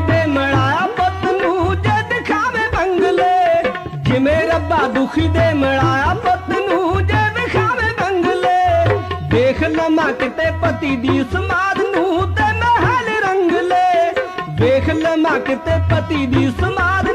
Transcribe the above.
Malaya ਦਿਖਾਵੇ ਬੰਗਲੇ। ਰੱਬਾ ਦੁਖੀ ਦੇ ਮਲਾਇਆ ਪੁੱਤ ਨੂੰ ਜੇ ਦਿਖਾਵੇ ਬੰਗਲੇ। ਦੇਖ ਕਿਤੇ ਪਤੀ ਦੀ ਸਮਾਦ ਨੂੰ ਤੇ ਮਹਿਲ ਰੰਗਲੇ। ਦੇਖ ਲਮਾ ਕਿਤੇ ਪਤੀ ਦੀ ਸਮਾਦ